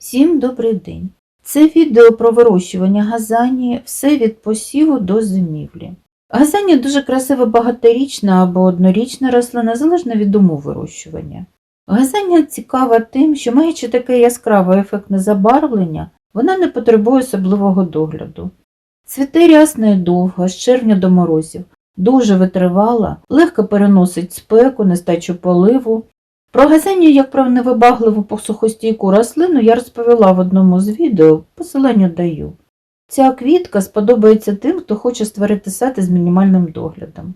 Всім добрий день! Це відео про вирощування газанії, все від посіву до зимівлі. Газанія дуже красива багаторічна або однорічна рослина, залежно від умов вирощування. Газанія цікава тим, що маючи таке яскраве ефектне забарвлення, вона не потребує особливого догляду. Цвіте рясно і довго, з червня до морозів, дуже витривала, легко переносить спеку, нестачу поливу, про газанію як про невибагливу посухостійку рослину я розповіла в одному з відео, посилання даю. Ця квітка сподобається тим, хто хоче створити сад із мінімальним доглядом.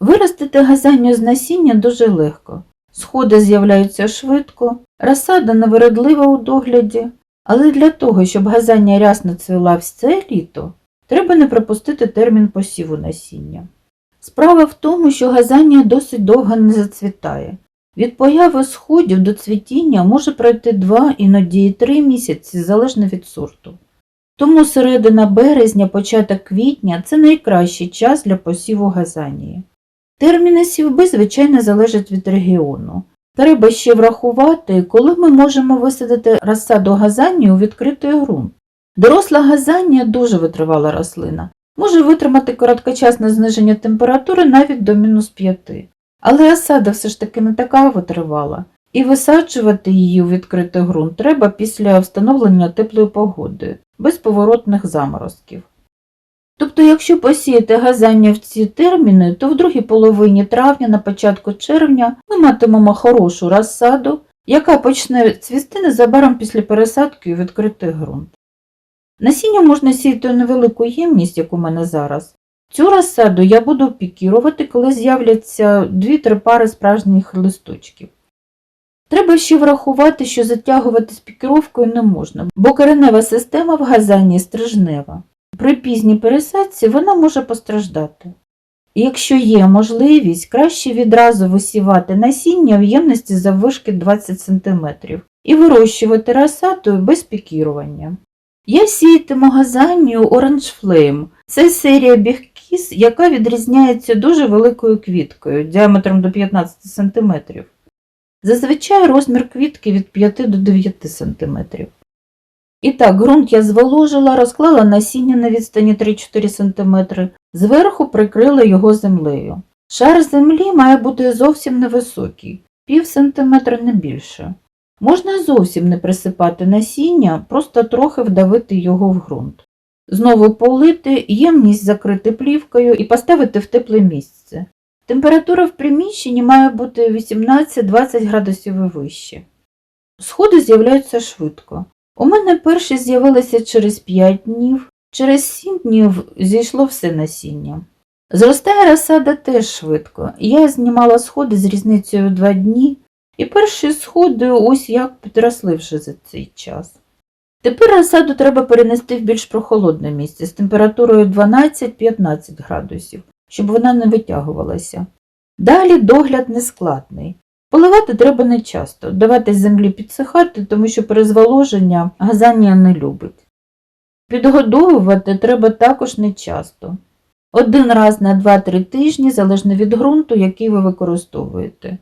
Виростити газанію з насіння дуже легко. Сходи з'являються швидко, розсада невередлива у догляді, але для того, щоб газанія рясно цвіла все літо, треба не пропустити термін посіву насіння. Справа в тому, що газанія досить довго не зацвітає. Від появи сходів до цвітіння може пройти 2, іноді і 3 місяці, залежно від сорту. Тому середина березня, початок квітня це найкращий час для посіву газанії. Терміни сівби, звичайно, залежать від регіону. Треба ще врахувати, коли ми можемо висадити розсаду газанії у відкритий ґрунт. Доросла газанія дуже витривала рослина, може витримати короткочасне зниження температури навіть до мінус 5. Але осада все ж таки не така витривала, і висаджувати її у відкритий ґрунт треба після встановлення теплої погоди, без поворотних заморозків. Тобто, якщо посіяти газання в ці терміни, то в другій половині травня, на початку червня ми матимемо хорошу розсаду, яка почне цвісти незабаром після пересадки у відкритий ґрунт. Насіння можна сіяти у невелику ємність, як у мене зараз, Цю розсаду я буду пікірувати, коли з'являться 2-3 пари справжніх листочків. Треба ще врахувати, що затягувати з пікіровкою не можна, бо коренева система в газані стрижнева. При пізній пересадці вона може постраждати. Якщо є можливість, краще відразу висівати насіння в ємності заввишки 20 см і вирощувати розсаду без пікірування. Я сіятиму газанію Orange Flame. Це серія бігкіс, яка відрізняється дуже великою квіткою діаметром до 15 см. Зазвичай розмір квітки від 5 до 9 см. І так, ґрунт я зволожила, розклала насіння на відстані 3-4 см, зверху прикрила його землею. Шар землі має бути зовсім невисокий, пів сантиметра не більше. Можна зовсім не присипати насіння, просто трохи вдавити його в ґрунт. Знову полити, ємність закрити плівкою і поставити в тепле місце. Температура в приміщенні має бути 18-20 градусів і вище. Сходи з'являються швидко. У мене перші з'явилися через 5 днів, через 7 днів зійшло все насіння. Зростає розсада теж швидко. Я знімала сходи з різницею 2 дні, і перші сходи ось як підросли вже за цей час. Тепер розсаду треба перенести в більш прохолодне місце з температурою 12-15 градусів, щоб вона не витягувалася. Далі догляд нескладний. Поливати треба не часто, давати землі підсихати, тому що перезволоження газанія не любить. Підгодовувати треба також не часто. Один раз на 2-3 тижні, залежно від ґрунту, який ви використовуєте.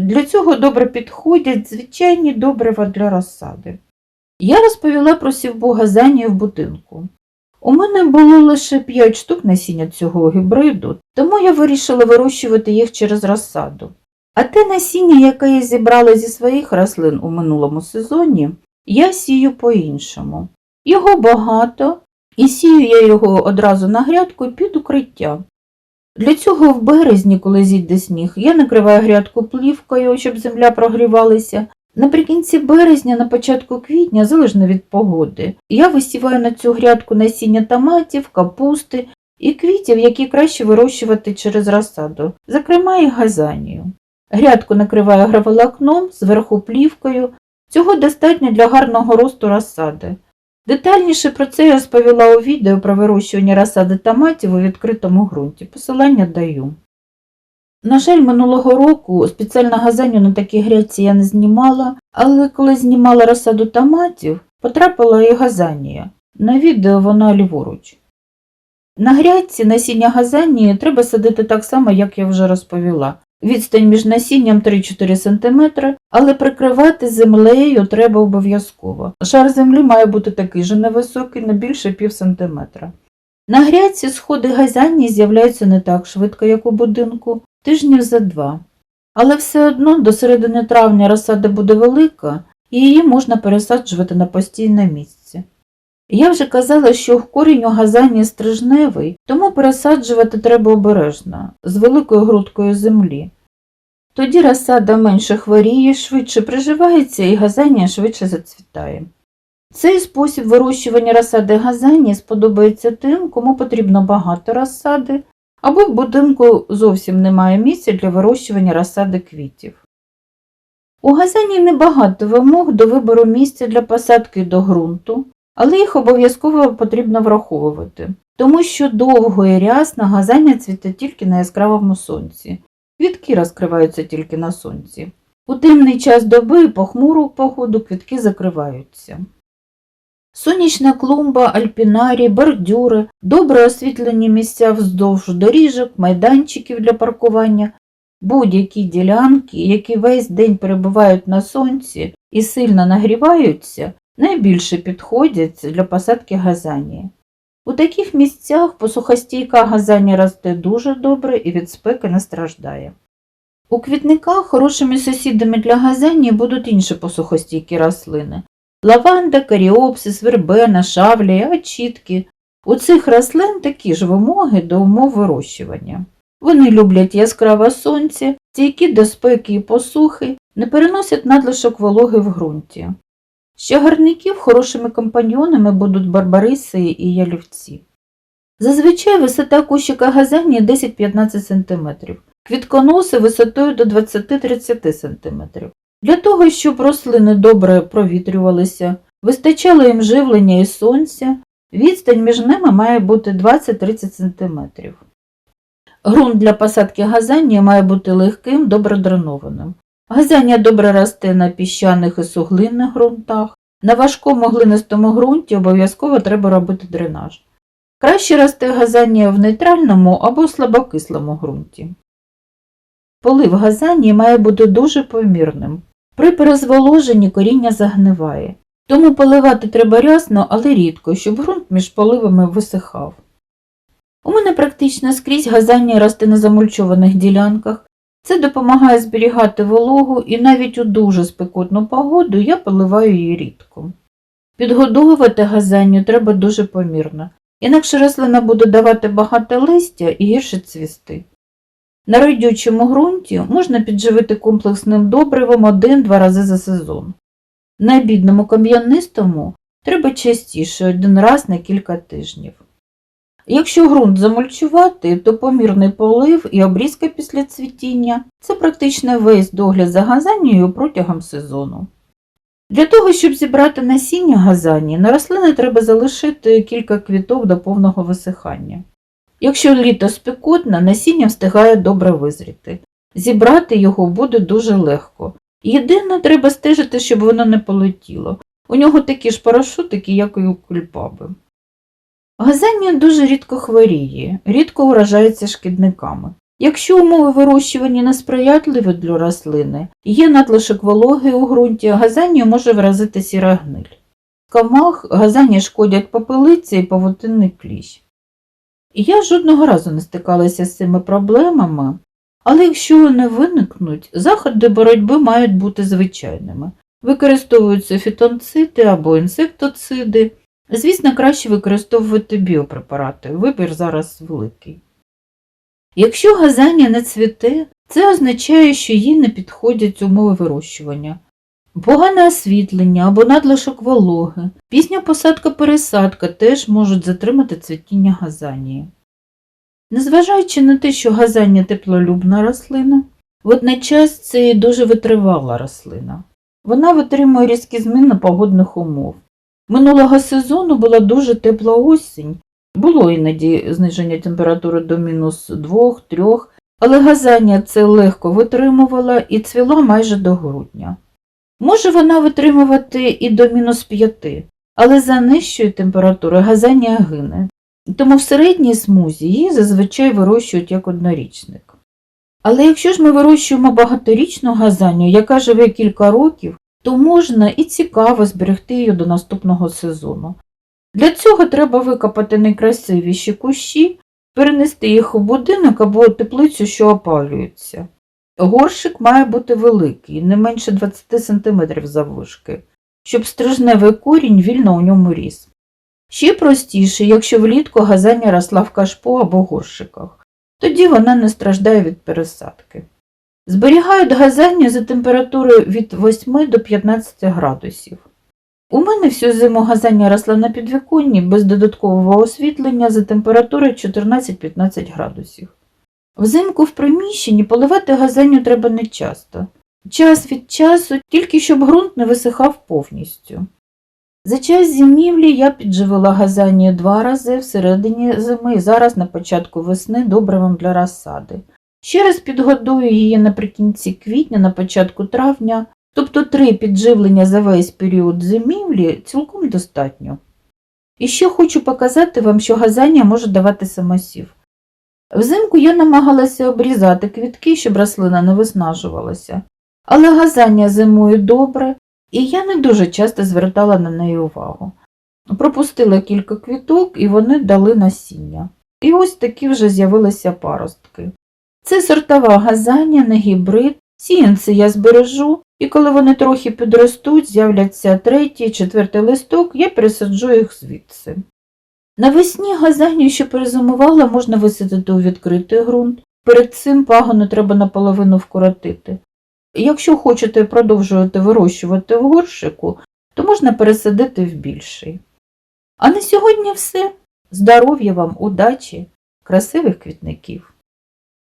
Для цього добре підходять звичайні добрива для розсади. Я розповіла про сівбу газанії в будинку. У мене було лише 5 штук насіння цього гібриду, тому я вирішила вирощувати їх через розсаду. А те насіння, яке я зібрала зі своїх рослин у минулому сезоні, я сію по-іншому. Його багато, і сію я його одразу на грядку під укриття. Для цього в березні, коли зійде сніг, я накриваю грядку плівкою, щоб земля прогрівалася. Наприкінці березня, на початку квітня, залежно від погоди, я висіваю на цю грядку насіння томатів, капусти і квітів, які краще вирощувати через розсаду, зокрема і газанію. Грядку накриваю граволокном, зверху плівкою. Цього достатньо для гарного росту розсади. Детальніше про це я розповіла у відео про вирощування розсади томатів у відкритому ґрунті. Посилання даю. На жаль, минулого року спеціально газаню на такій грядці я не знімала, але коли знімала розсаду томатів, потрапила і газанія. На відео вона ліворуч. На грядці насіння газанії треба садити так само, як я вже розповіла, Відстань між насінням 3-4 см, але прикривати землею треба обов'язково. Шар землі має бути такий же невисокий, не більше пів сантиметра. На грядці сходи газянні з'являються не так швидко, як у будинку, тижнів за два. Але все одно до середини травня розсада буде велика, і її можна пересаджувати на постійне місце. Я вже казала, що корінь у газані стрижневий, тому пересаджувати треба обережно, з великою грудкою землі. Тоді розсада менше хворіє, швидше приживається і газанія швидше зацвітає. Цей спосіб вирощування розсади газанії сподобається тим, кому потрібно багато розсади, або в будинку зовсім немає місця для вирощування розсади квітів. У газані небагато вимог до вибору місця для посадки до ґрунту, але їх обов'язково потрібно враховувати, тому що довго і рясно газання цвіте тільки на яскравому сонці, квітки розкриваються тільки на сонці. У темний час доби і похмуру погоду квітки закриваються. Сонячна клумба, альпінарі, бордюри, добре освітлені місця вздовж доріжок, майданчиків для паркування, будь-які ділянки, які весь день перебувають на сонці і сильно нагріваються, найбільше підходять для посадки газанії. У таких місцях посухостійка газанія росте дуже добре і від спеки не страждає. У квітниках хорошими сусідами для газанії будуть інші посухостійкі рослини лаванда, каріопсис, вербена, шавлія, очітки. У цих рослин такі ж вимоги до умов вирощування. Вони люблять яскраве сонце, стійкі до спеки і посухи, не переносять надлишок вологи в ґрунті. З чагарників хорошими компаньйонами будуть барбариси і ялівці. Зазвичай висота кущика газанії 10-15 см, квітконоси висотою до 20-30 см. Для того, щоб рослини добре провітрювалися, вистачало їм живлення і сонця, відстань між ними має бути 20-30 см. Грунт для посадки газанія має бути легким, добре дренованим. Газання добре росте на піщаних і суглинних ґрунтах. На важкому глинистому ґрунті обов'язково треба робити дренаж. Краще росте газання в нейтральному або слабокислому ґрунті. Полив газанії має бути дуже помірним. При перезволоженні коріння загниває. Тому поливати треба рясно, але рідко, щоб ґрунт між поливами висихав. У мене практично скрізь газання росте на замульчованих ділянках. Це допомагає зберігати вологу і навіть у дуже спекотну погоду я поливаю її рідко. Підгодовувати газанню треба дуже помірно, інакше рослина буде давати багато листя і гірше цвісти. На родючому ґрунті можна підживити комплексним добривом один-два рази за сезон. На бідному кам'янистому треба частіше один раз на кілька тижнів. Якщо ґрунт замульчувати, то помірний полив і обрізка після цвітіння це практично весь догляд за газанією протягом сезону. Для того, щоб зібрати насіння газанії, на рослини треба залишити кілька квіток до повного висихання. Якщо літо спекотне, насіння встигає добре визріти. Зібрати його буде дуже легко. Єдине, треба стежити, щоб воно не полетіло. У нього такі ж парашутики, як і у кульпаби. Газання дуже рідко хворіє, рідко уражається шкідниками. Якщо умови вирощування несприятливі для рослини, є надлишок вологи у ґрунті, газанню може вразити сіра гниль. Комах газані шкодять попелиці і павутинний кліщ. Я жодного разу не стикалася з цими проблемами, але якщо вони виникнуть, заходи боротьби мають бути звичайними. Використовуються фітонциди або інсектоциди. Звісно, краще використовувати біопрепарати, вибір зараз великий. Якщо газання не цвіте, це означає, що їй не підходять умови вирощування. Погане освітлення або надлишок вологи, пізня посадка-пересадка теж можуть затримати цвітіння газанії. Незважаючи на те, що газання теплолюбна рослина, водночас це і дуже витривала рослина. Вона витримує різкі зміни погодних умов. Минулого сезону була дуже тепла осінь, було іноді зниження температури до мінус 2-3, але газання це легко витримувала і цвіла майже до грудня. Може вона витримувати і до мінус 5, але за нижчої температури газання гине, тому в середній смузі її зазвичай вирощують як однорічник. Але якщо ж ми вирощуємо багаторічну газаню, яка живе кілька років, то можна і цікаво зберегти її до наступного сезону. Для цього треба викопати найкрасивіші кущі, перенести їх у будинок або теплицю, що опалюється. Горшик має бути великий, не менше 20 см заввишки, щоб стрижневий корінь вільно у ньому ріс. Ще простіше, якщо влітку газання росла в кашпо або горшиках, тоді вона не страждає від пересадки. Зберігають газання за температурою від 8 до 15 градусів. У мене всю зиму газання росла на підвіконні без додаткового освітлення за температурою 14-15 градусів. Взимку в приміщенні поливати газанню треба не часто. Час від часу, тільки щоб ґрунт не висихав повністю. За час зимівлі я підживила газанію два рази всередині зими і зараз на початку весни добривом для розсади. Ще раз підгодую її наприкінці квітня, на початку травня, тобто три підживлення за весь період зимівлі цілком достатньо. І ще хочу показати вам, що газання може давати самосів. Взимку я намагалася обрізати квітки, щоб рослина не виснажувалася, але газання зимою добре, і я не дуже часто звертала на неї увагу. Пропустила кілька квіток, і вони дали насіння. І ось такі вже з'явилися паростки. Це сортова газання, не гібрид, сіянці я збережу, і коли вони трохи підростуть, з'являться третій, четвертий листок, я пересаджу їх звідси. Навесні газанію, що перезимувала, можна висадити у відкритий ґрунт. Перед цим пагону треба наполовину вкоротити. Якщо хочете продовжувати вирощувати в горшику, то можна пересадити в більший. А на сьогодні все. Здоров'я вам, удачі, красивих квітників!